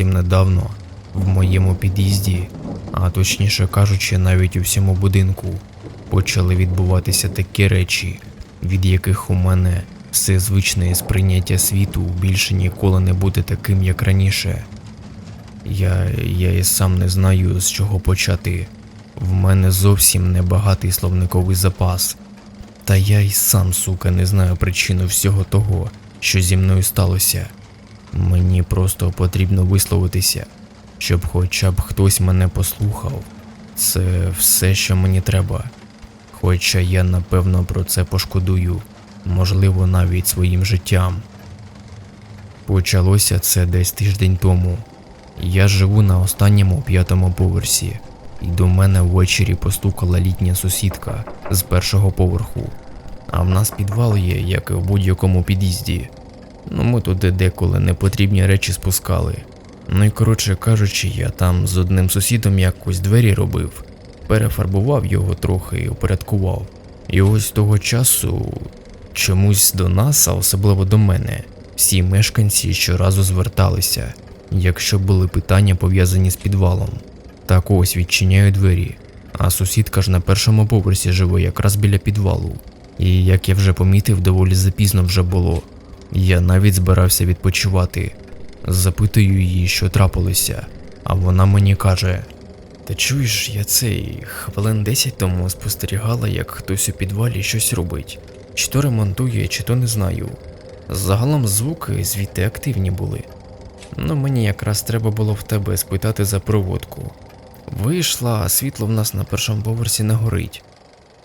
зовсім недавно в моєму під'їзді, а точніше кажучи, навіть у всьому будинку, почали відбуватися такі речі, від яких у мене все звичне сприйняття світу більше ніколи не буде таким, як раніше. Я, я і сам не знаю, з чого почати. В мене зовсім небагатий словниковий запас. Та я й сам, сука, не знаю причину всього того, що зі мною сталося. Мені просто потрібно висловитися, щоб хоча б хтось мене послухав. Це все, що мені треба. Хоча я напевно про це пошкодую, можливо, навіть своїм життям. Почалося це десь тиждень тому. Я живу на останньому п'ятому поверсі, і до мене ввечері постукала літня сусідка з першого поверху. А в нас підвал є, як і в будь-якому під'їзді. Ну ми туди деколи непотрібні речі спускали. Ну і коротше кажучи, я там з одним сусідом якось двері робив, перефарбував його трохи і упорядкував. І ось того часу чомусь до нас, а особливо до мене, всі мешканці щоразу зверталися, якщо були питання пов'язані з підвалом. Так ось відчиняю двері, а сусідка ж на першому поверсі живе якраз біля підвалу. І як я вже помітив, доволі запізно вже було. Я навіть збирався відпочивати. Запитую її, що трапилося, а вона мені каже: Та чуєш, я цей хвилин 10 тому спостерігала, як хтось у підвалі щось робить. Чи то ремонтує, чи то не знаю. Загалом звуки звідти активні були. Ну мені якраз треба було в тебе спитати за проводку. Вийшла, а світло в нас на першому поверсі не горить.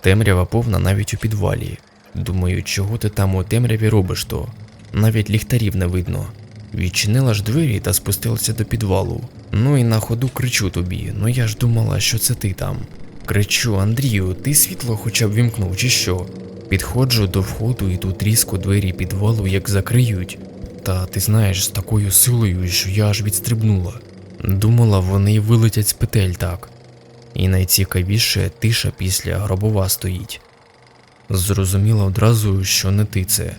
Темрява повна навіть у підвалі. Думаю, чого ти там у темряві робиш то? Навіть ліхтарів не видно. Відчинила ж двері та спустилася до підвалу. Ну і на ходу кричу тобі, ну я ж думала, що це ти там. Кричу, Андрію, ти світло хоча б вімкнув, чи що? Підходжу до входу і тут різко двері підвалу як закриють. Та ти знаєш, з такою силою, що я аж відстрибнула. Думала, вони вилетять з петель так. І найцікавіше тиша після гробова стоїть. Зрозуміла одразу, що не ти це.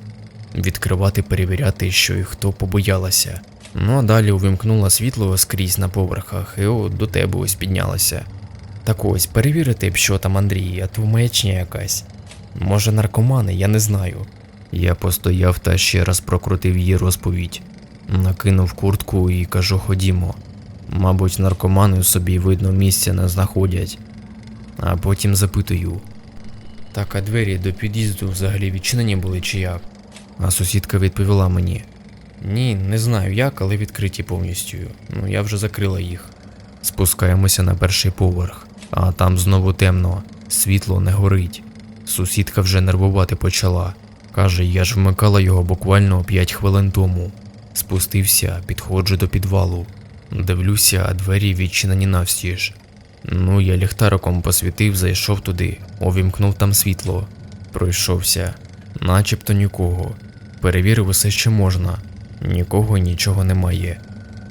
Відкривати, перевіряти, що і хто побоялася. Ну а далі увімкнула світло скрізь на поверхах, і от до тебе ось піднялася. Так ось, перевірити б, що там Андрій, а то маячня якась. Може, наркомани, я не знаю. Я постояв та ще раз прокрутив її розповідь. Накинув куртку і кажу, ходімо. Мабуть, наркомани собі видно місця не знаходять. А потім запитую. Так, а двері до під'їзду взагалі відчинені були чи як? А сусідка відповіла мені: Ні, не знаю як, але відкриті повністю. Ну я вже закрила їх. Спускаємося на перший поверх, а там знову темно, світло не горить. Сусідка вже нервувати почала. Каже, я ж вмикала його буквально 5 хвилин тому. Спустився, підходжу до підвалу. Дивлюся, а двері відчинені навстіж. Ну, я ліхтариком посвітив, зайшов туди, увімкнув там світло, пройшовся, начебто нікого. Перевірив усе, що можна. Нікого нічого немає.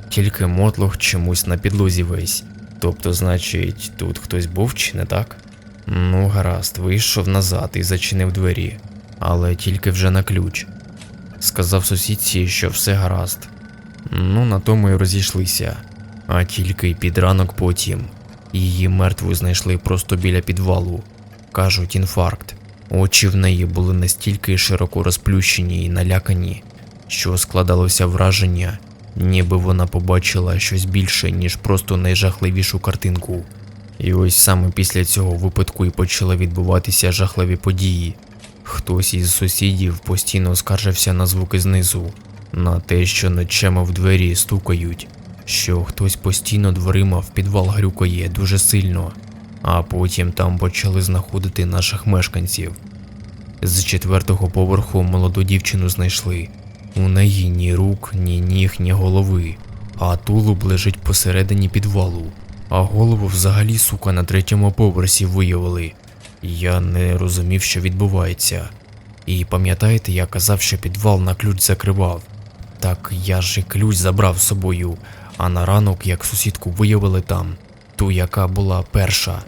Тільки мотлох чомусь на підлозі весь. Тобто, значить, тут хтось був чи не так? Ну, гаразд, вийшов назад і зачинив двері, але тільки вже на ключ. Сказав сусідці, що все гаразд. Ну, на тому й розійшлися. А тільки під ранок потім її мертву знайшли просто біля підвалу. Кажуть, інфаркт. Очі в неї були настільки широко розплющені і налякані, що складалося враження, ніби вона побачила щось більше, ніж просто найжахливішу картинку. І ось саме після цього випадку і почали відбуватися жахливі події. Хтось із сусідів постійно скаржився на звуки знизу, на те, що ночами в двері стукають, що хтось постійно дверима в підвал грюкає дуже сильно, а потім там почали знаходити наших мешканців. З четвертого поверху молоду дівчину знайшли. У неї ні рук, ні ніг, ні голови, а тулуб лежить посередині підвалу, а голову взагалі, сука, на третьому поверсі виявили. Я не розумів, що відбувається. І пам'ятаєте, я казав, що підвал на ключ закривав. Так я ж і ключ забрав з собою, а на ранок, як сусідку виявили там, ту, яка була перша.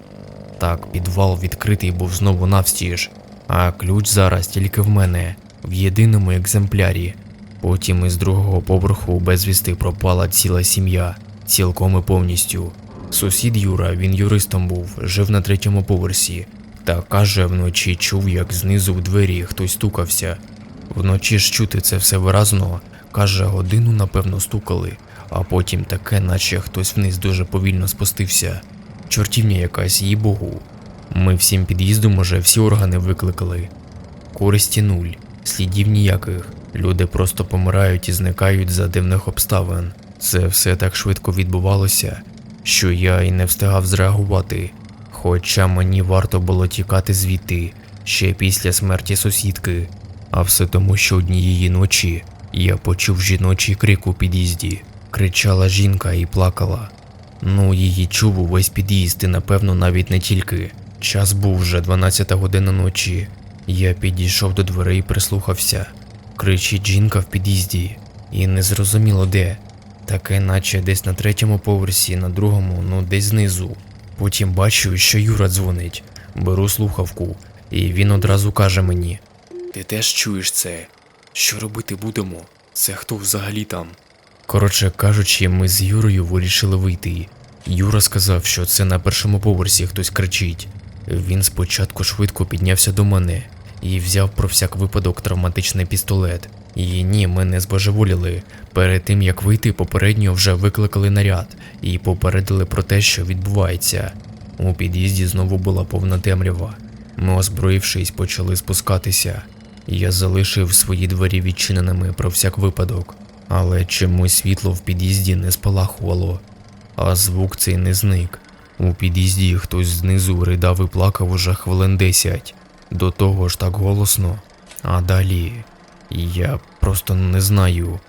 Так, підвал відкритий був знову навстіж, а ключ зараз тільки в мене, в єдиному екземплярі. Потім із другого поверху безвісти пропала ціла сім'я, цілком і повністю. Сусід Юра, він юристом був, жив на третьому поверсі. Та каже, вночі чув, як знизу в двері хтось стукався. Вночі ж чути це все виразно, каже, годину напевно стукали, а потім таке, наче хтось вниз дуже повільно спустився. Чортівня якась, їй богу. Ми всім під'їздом уже всі органи викликали. Користі нуль, слідів ніяких. Люди просто помирають і зникають за дивних обставин. Це все так швидко відбувалося, що я й не встигав зреагувати. Хоча мені варто було тікати звідти ще після смерті сусідки, а все тому, що однієї ночі я почув жіночий крик у під'їзді. Кричала жінка і плакала. Ну, її чув увесь під'їзд, і напевно навіть не тільки. Час був вже 12 година ночі. Я підійшов до дверей і прислухався. Кричить жінка в під'їзді, і не зрозуміло де. Таке, наче десь на третьому поверсі, на другому, ну десь знизу. Потім бачу, що Юра дзвонить. Беру слухавку, і він одразу каже мені: Ти теж чуєш це? Що робити будемо? Це хто взагалі там? Коротше кажучи, ми з Юрою вирішили вийти. Юра сказав, що це на першому поверсі хтось кричить. Він спочатку швидко піднявся до мене і взяв про всяк випадок травматичний пістолет. І ні, ми не збожеволіли. Перед тим як вийти, попередньо вже викликали наряд і попередили про те, що відбувається. У під'їзді знову була повна темрява. Ми, озброївшись, почали спускатися. Я залишив свої двері відчиненими про всяк випадок, але чомусь світло в під'їзді не спалахувало, а звук цей не зник. У під'їзді хтось знизу ридав і плакав уже хвилин десять. До того ж так голосно. А далі я просто не знаю.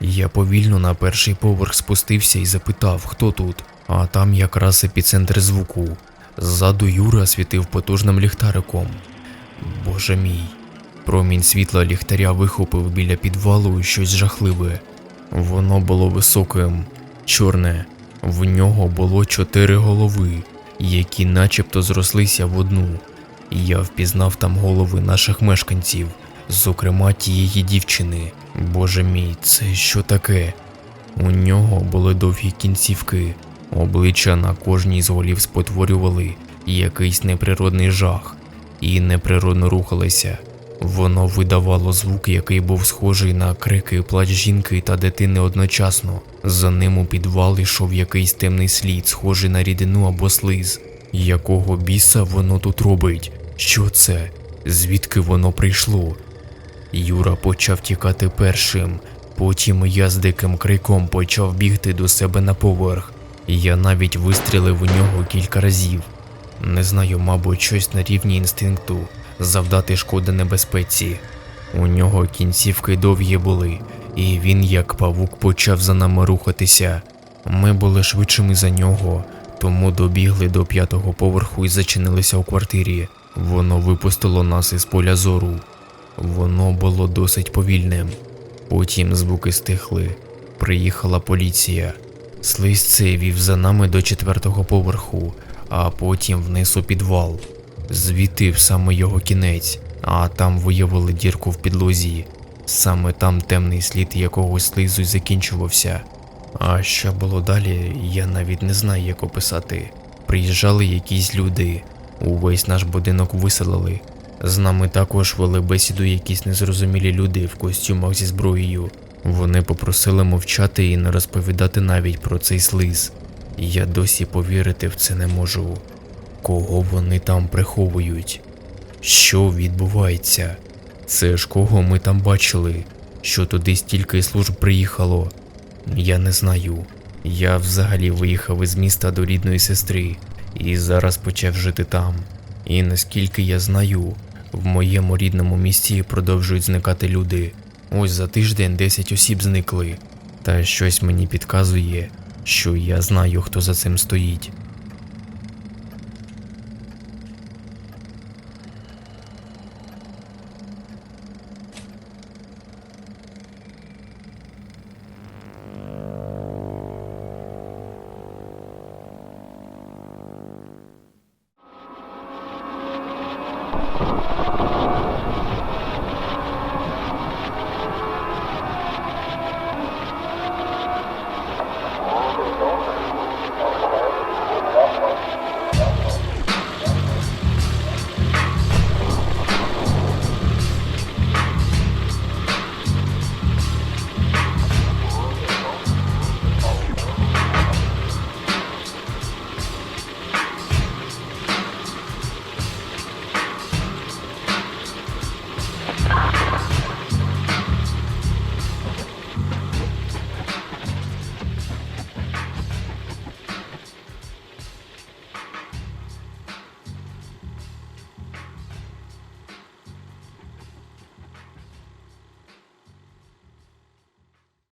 Я повільно на перший поверх спустився і запитав, хто тут, а там якраз епіцентр звуку. Ззаду Юра світив потужним ліхтариком. Боже мій. Промінь світла ліхтаря вихопив біля підвалу щось жахливе. Воно було високим, чорне. В нього було чотири голови, які начебто зрослися в одну. Я впізнав там голови наших мешканців, зокрема тієї дівчини. Боже мій, це що таке? У нього були довгі кінцівки, обличчя на кожній з голів спотворювали якийсь неприродний жах і неприродно рухалися. Воно видавало звук, який був схожий на крики і плач жінки та дитини одночасно. За ним у підвал йшов якийсь темний слід, схожий на рідину або слиз. Якого біса воно тут робить? Що це? Звідки воно прийшло? Юра почав тікати першим, потім я з диким криком почав бігти до себе на поверх. Я навіть вистрілив у нього кілька разів. Не знаю, мабуть, щось на рівні інстинкту завдати шкоди небезпеці. У нього кінцівки довгі були, і він, як павук, почав за нами рухатися. Ми були швидшими за нього, тому добігли до п'ятого поверху і зачинилися у квартирі. Воно випустило нас із поля зору. Воно було досить повільним. Потім звуки стихли. Приїхала поліція. Слизь цей вів за нами до четвертого поверху, а потім вниз у підвал. Звідти саме його кінець, а там виявили дірку в підлозі. Саме там темний слід якогось слизу закінчувався. А що було далі, я навіть не знаю, як описати. Приїжджали якісь люди, увесь наш будинок виселили. З нами також вели бесіду якісь незрозумілі люди в костюмах зі зброєю. Вони попросили мовчати і не розповідати навіть про цей слиз. Я досі повірити в це не можу. Кого вони там приховують? Що відбувається? Це ж кого ми там бачили? Що туди стільки служб приїхало? Я не знаю. Я взагалі виїхав із міста до рідної сестри і зараз почав жити там. І наскільки я знаю, в моєму рідному місті продовжують зникати люди. Ось за тиждень 10 осіб зникли. Та щось мені підказує, що я знаю, хто за цим стоїть.